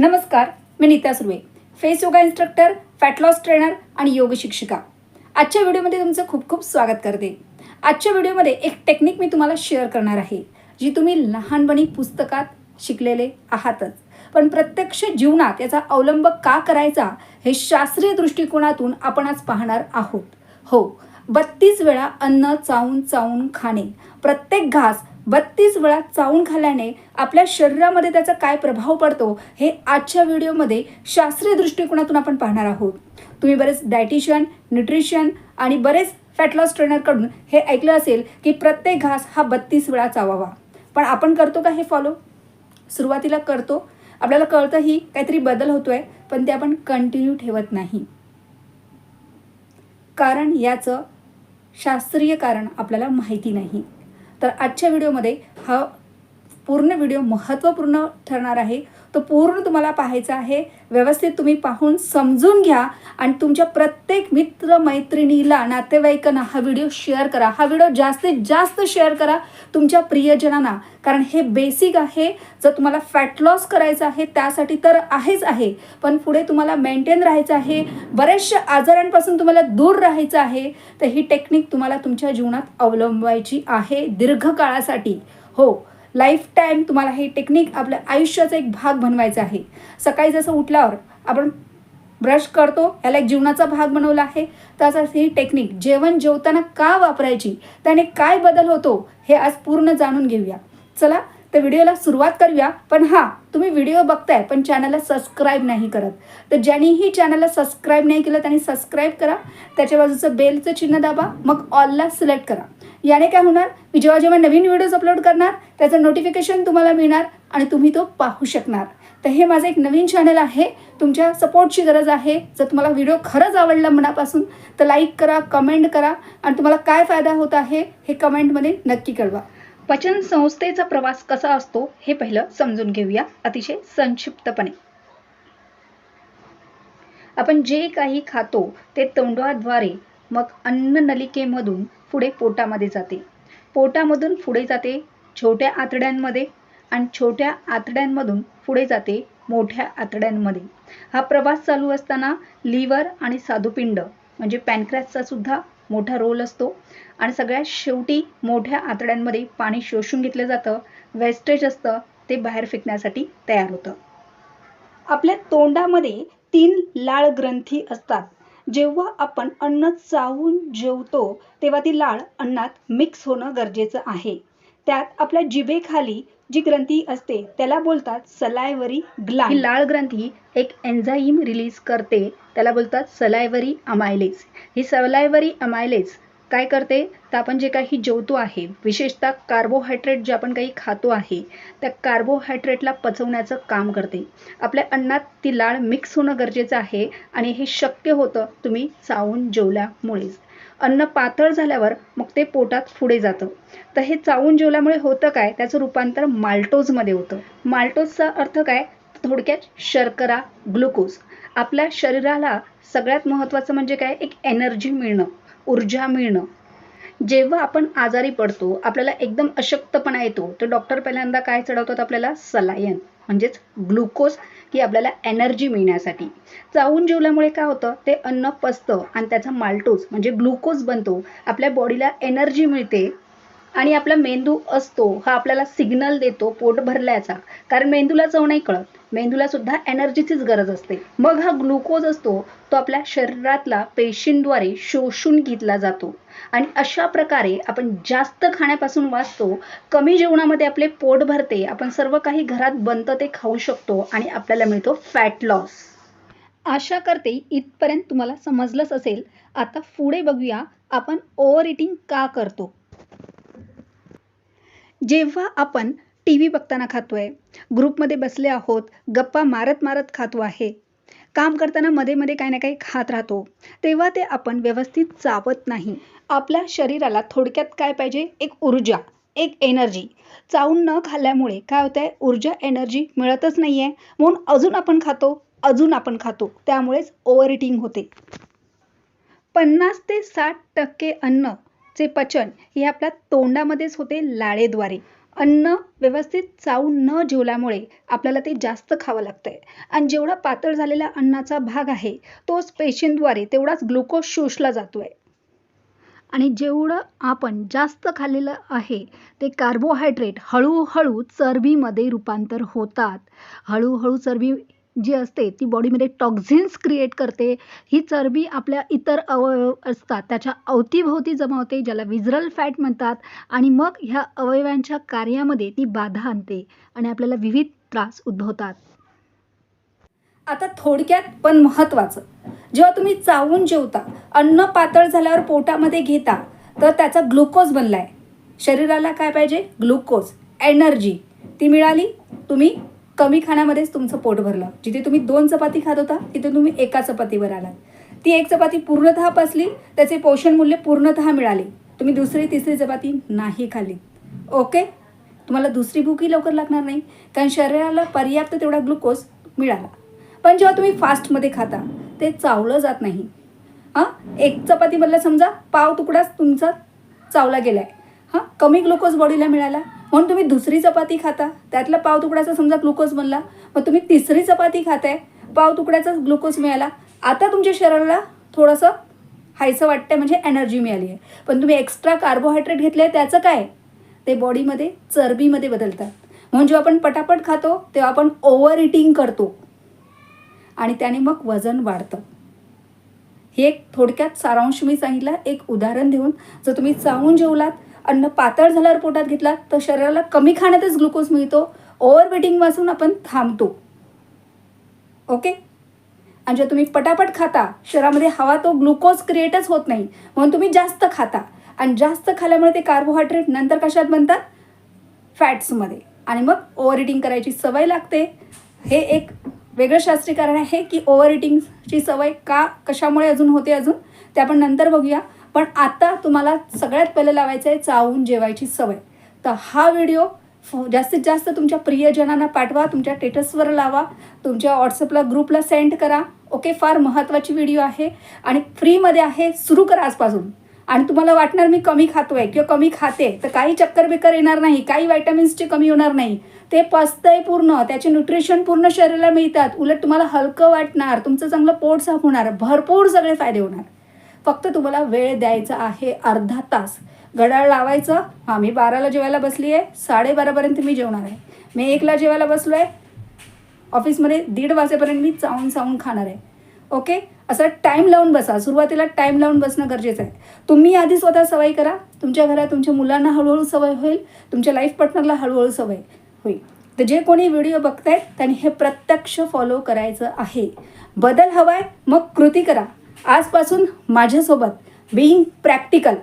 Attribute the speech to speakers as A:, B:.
A: नमस्कार मी Neeta Surve. Face yoga instructor fat loss trainer आणि योग शिक्षिका. आजच्या व्हिडिओमध्ये तुमचं खूप खूप स्वागत करते. आजच्या व्हिडिओमध्ये एक टेक्निक मी तुम्हाला शेअर करणार आहे जी तुम्ही लहानपणी पुस्तकात शिकलेले आहातच. पण प्रत्यक्ष जीवनात याचा अवलंब का करायचा हे शास्त्रीय दृष्टिकोनातून आपण आज पाहणार आहोत. हो बत्तीस वेळा अन्न चावून चावून खाणे प्रत्येक घास बत्तीस वेळा चावून खाल्याने आपल्या शरीरामध्ये त्याचा काय प्रभाव पडतो हे आजच्या व्हिडिओमध्ये शास्त्रीय दृष्टिकोनातून आपण पाहणार आहोत. तुम्ही बरेच डायटिशियन न्यूट्रिशन आणि बरेच फॅटलॉस ट्रेनरकडून हे ऐकलं असेल की प्रत्येक घास हा बत्तीस वेळा चावावा. पण आपण करतो का हे फॉलो सुरुवातीला करतो. आपल्याला कळतंही काहीतरी बदल होतो आहे पण ते आपण कंटिन्यू ठेवत नाही. कारण याचं शास्त्रीय कारण आपल्याला माहिती नाही. तर आजच्या व्हिडिओमध्ये हा पूर्ण व्हिडिओ महत्त्वपूर्ण ठरणार आहे. तो पूर्ण तुम्हाला पाहायचा आहे. व्यवस्थित तुम्ही पाहून समजून घ्या आणि तुमच्या प्रत्येक मित्र मैत्रिणीला नातेवाईकांना हा व्हिडिओ शेअर करा. हा व्हिडिओ जास्तीत जास्त शेअर करा. तुमच्या प्रियजनांना कारण हे बेसिक आहे. जर तुम्हाला फॅट लॉस करायचं आहे त्यासाठी तर आहेच आहे. पण पुढे तुम्हाला मेंटेन राहायचं आहे. बऱ्याचशा आजारांपासून तुम्हाला दूर राहायचं आहे. तर ही टेक्निक तुम्हाला तुमच्या जीवनात अवलंबायची आहे दीर्घकाळासाठी. हो लाईफ टाईम तुम्हाला हे टेक्निक आपल्या आयुष्याचा एक भाग बनवायचा आहे. सकाळी जसं उठल्यावर आपण ब्रश करतो याला एक जीवनाचा भाग बनवला आहे. त्यासाठी ही टेक्निक जेवण जेवताना का वापरायची त्याने काय बदल होतो हे आज पूर्ण जाणून घेऊया. चला तर व्हिडिओला सुरुवात करूया. पण हां तुम्ही व्हिडिओ बघताय पण चॅनलला सबस्क्राईब नाही करत. तर ज्यांनीही चॅनलला सबस्क्राईब नाही केलं त्यांनी सबस्क्राईब करा. त्याच्या बाजूचं बेलचं चिन्ह दाबा मग ऑलला सिलेक्ट करा. याने काय होणार? मी जेव्हा जेव्हा नवीन व्हिडिओज अपलोड करणार त्याचं नोटिफिकेशन तुम्हाला मिळणार आणि तुम्ही तो पाहू शकणार. तर हे माझं एक नवीन चॅनल आहे. तुमच्या सपोर्टची गरज आहे. जर तुम्हाला व्हिडिओ खरंच आवडला मनापासून तर लाईक करा कमेंट करा. आणि तुम्हाला काय फायदा होत आहे हे कमेंटमध्ये नक्की कळवा. पचन संस्थेचा प्रवास कसा असतो हे पहिलं समजून घेऊया अतिशय संक्षिप्तपणे. आपण जे काही खातो ते तोंडाद्वारे मग अन्न नलिकेमधून पुढे पोटामध्ये जाते. पोटामधून पुढे जाते छोट्या आतड्यांमध्ये आणि छोट्या आतड्यांमधून पुढे जाते मोठ्या आतड्यांमध्ये. हा प्रवास चालू असताना लिव्हर आणि साधुपिंड म्हणजे पॅनक्रॅसचा सुद्धा मोठा रोल असतो. आणि सगळ्यात शेवटी मोठ्या आतड्यांमध्ये पाणी शोषून घेतलं जातं. वेस्टेज असतं. ते बाहेर फेकण्यासाठी तयार होतं. आपल्या तोंडामध्ये तीन लाळ ग्रंथी असतात. जेव्हा आपण अन्न चावून जेवतो तेव्हा ती लाळ अन्नात मिक्स होणं गरजेचं आहे. त्यात आपल्या जिभेखाली जी ग्रंथी असते त्याला बोलतात सलायवरी ग्लॅंड ही लाळ ग्रंथी एक एन्झाईम रिलीज करते त्याला बोलतात सलायवरी अमायलेज ही सलायवरी अमायलेज काय करते? तर आपण जे काही जेवतो आहे विशेषतः कार्बोहायड्रेट जे आपण काही खातो आहे त्या कार्बोहायड्रेटला पचवण्याचं काम करते. आपल्या अन्नात ती लाळ मिक्स होणं गरजेचं आहे आणि हे शक्य होतं तुम्ही चावून जेवल्यामुळेच. अन्न पातळ झाल्यावर मग ते पोटात पुढे जातं. तर हे चावून जेवल्यामुळे होतं काय? त्याचं रूपांतर माल्टोजमध्ये होतं. माल्टोजचा अर्थ काय? थोडक्यात शर्करा ग्लुकोज. आपल्या शरीराला सगळ्यात महत्त्वाचं म्हणजे काय? एक एनर्जी मिळणं ऊर्जा मिळणं. जेव्हा आपण आजारी पडतो आपल्याला एकदम अशक्तपणा येतो तर डॉक्टर पहिल्यांदा काय चढवतात आपल्याला? सलायन. म्हणजेच ग्लुकोज की आपल्याला एनर्जी मिळण्यासाठी. चावून जेवल्यामुळे काय होतं ते अन्न पचतं आणि त्याचा माल्टोज म्हणजे ग्लुकोज बनतो. आपल्या बॉडीला एनर्जी मिळते आणि आपला मेंदू असतो हा आपल्याला सिग्नल देतो पोट भरल्याचा. कारण मेंदूला चव नाही कळत. मेंदूला सुद्धा एनर्जीचीच गरज असते. मग हा ग्लुकोज असतो तो आपल्या शरीरातला पेशींद्वारे शोषून घेतला जातो. आणि अशा प्रकारे आपण जास्त खाण्यापासून वाचतो कमी जेवणामध्ये आपले पोट भरते आपण सर्व काही घरात बनतं ते खाऊ शकतो आणि आपल्याला मिळतो फॅट लॉस आशा करते इथपर्यंत तुम्हाला समजलंच असेल. आता पुढे बघूया आपण ओव्हर इटिंग का करतो. जेव्हा आपण टी व्ही बघताना खातोय. ग्रुपमध्ये बसले आहोत गप्पा मारत मारत खातो आहे. काम करताना मध्ये मध्ये काही ना काही खात राहतो. तेव्हा ते आपण व्यवस्थित चावत नाही. आपल्या शरीराला थोडक्यात काय पाहिजे? एक ऊर्जा एक एनर्जी. चावून न खाल्ल्यामुळे काय होतं आहे ऊर्जा एनर्जी मिळतच नाही आहे म्हणून अजून आपण खातो अजून आपण खातो. त्यामुळेच ओव्हर इटिंग होते. पन्नास ते साठ टक्के अन्न चे पचन हे आपल्या तोंडामध्येच होते लाळेद्वारे. अन्न व्यवस्थित चावून न जेवल्यामुळे आपल्याला ते जास्त खावं लागतं आहे आणि जेवढा पातळ झालेला अन्नाचा भाग आहे तोच पेशींद्वारे तेवढाच ग्लुकोज शोषला जातो आहे आणि जेवढं आपण जास्त खाल्लेलं आहे ते कार्बोहायड्रेट हळूहळू चरबीमध्ये रूपांतर होतात. हळूहळू चरबी जी असते ती बॉडीमध्ये टॉक्झिन्स क्रिएट करते. ही चरबी आपल्या इतर अवयव असतात. त्याच्या अवतीभोवती जमावते ज्याला विजरल फॅट म्हणतात आणि मग ह्या अवयवांच्या कार्यामध्ये ती बाधा आणते आणि आपल्याला विविध त्रास उद्भवतात.
B: आता थोडक्यात पण महत्त्वाचं. जेव्हा तुम्ही चावून जेवता अन्न पातळ झाल्यावर पोटामध्ये घेता तर त्याचा ग्लुकोज बनलाय. शरीराला काय पाहिजे? ग्लुकोज एनर्जी ती मिळाली? तुम्ही कमी खाण्यामध्येच तुमचं पोट भरलं. जिथे तुम्ही दोन चपाती खात होता तिथे तुम्ही एका चपातीवर आलात. ती एक चपाती पूर्णतः पसली त्याचे पोषण मूल्य पूर्णतः मिळाले. तुम्ही दुसरी तिसरी चपाती नाही खाली ओके? तुम्हाला दुसरी भूकही लवकर लागणार नाही कारण शरीराला पर्याप्त तेवढा ग्लुकोज मिळाला. पण जेव्हा तुम्ही फास्टमध्ये खाता ते चावलं जात नाही. हां एक चपातीमधला समजा पाव तुकडाच तुमचा चावला गेला आहे हां कमी ग्लुकोज बॉडीला मिळाला. म्हणून तुम्ही दुसरी चपाती खाता. त्यातला पाव तुकड्याचा समजा ग्लुकोज बनला मग तुम्ही तिसरी चपाती खाताय. पाव तुकड्याचा ग्लुकोज मिळाला. आता तुमच्या शरीराला थोडंसं हायचं वाटतंय म्हणजे एनर्जी मिळाली आहे पण तुम्ही एक्स्ट्रा कार्बोहायड्रेट घेतले आहे त्याचं काय? ते बॉडीमध्ये चरबीमध्ये बदलतात. म्हणून जेव्हा आपण पटापट खातो तेव्हा आपण ओव्हर इटिंग करतो. आणि त्याने मग वजन वाढतं. हे एक थोडक्यात सारांश मी सांगितलं. एक उदाहरण देऊन जर तुम्ही चावून जेवलात अन्न पातळ झाल्यावर पोटात घेतला तर शरीराला कमी खाण्यातच ग्लुकोज मिळतो. ओवरवेटिंगपासून आपण थांबतो. ओके आणि जेव्हा तुम्ही पटापट खाता शरीरामध्ये हवा तो ग्लुकोज क्रिएटच होत नाही. म्हणून तुम्ही जास्त खाता. आणि जास्त खाल्यामुळे ते कार्बोहायड्रेट नंतर कशात बनतात? फॅट्समध्ये आणि मग ओव्हर इटिंग करायची सवय लागते. हे एक वेगळं शास्त्रीय कारण आहे की ओव्हर इटिंगची सवय का कशामुळे अजून होते अजून? ते आपण नंतर बघूया. पण आता तुम्हाला सगळ्यात पहिलं लावायचं आहे चावून जेवायची सवय. तर हा व्हिडिओ फ- जास्तीत जास्त तुमच्या प्रियजनांना पाठवा तुमच्या टेटसवर लावा तुमच्या व्हॉट्सअपला ग्रुपला सेंड करा. ओके फार महत्त्वाची व्हिडिओ आहे आणि फ्रीमध्ये आहे सुरू करा आजपासून. आणि तुम्हाला वाटणार मी कमी खातोय किंवा कमी खाते तर काही चक्कर बिक्कर येणार नाही काही व्हायटामिन्सचे कमी होणार नाही. ते पचतंय पूर्ण त्याचे न्यूट्रिशन पूर्ण शरीराला मिळतात. उलट तुम्हाला हलकं वाटणार तुमचं चांगलं पोट साफ होणार भरपूर सगळे फायदे होणार. फक्त तुम्हाला वेळ द्यायचा आहे अर्धा तास. घड्याळ लावायचं. हां मी बाराला जेवायला बसली आहे साडेबारापर्यंत मी जेवणार आहे. मी एकला जेवायला बसलो आहे ऑफिसमध्ये दीड वाजेपर्यंत मी चावून चावून खाणार आहे. ओके? असं टाईम लावून बसा. सुरुवातीला टाईम लावून बसणं गरजेचं आहे. तुम्ही आधी स्वतः सवय करा. तुमच्या घरात तुमच्या मुलांना हळूहळू सवय होईल. तुमच्या लाईफ पार्टनरला हळूहळू सवय होईल. तर जे कोणी व्हिडिओ बघतायत त्यांनी हे प्रत्यक्ष फॉलो करायचं आहे. बदल हवाय मग कृती करा. आजपासून माझ्यासोबत बिईंग प्रॅक्टिकल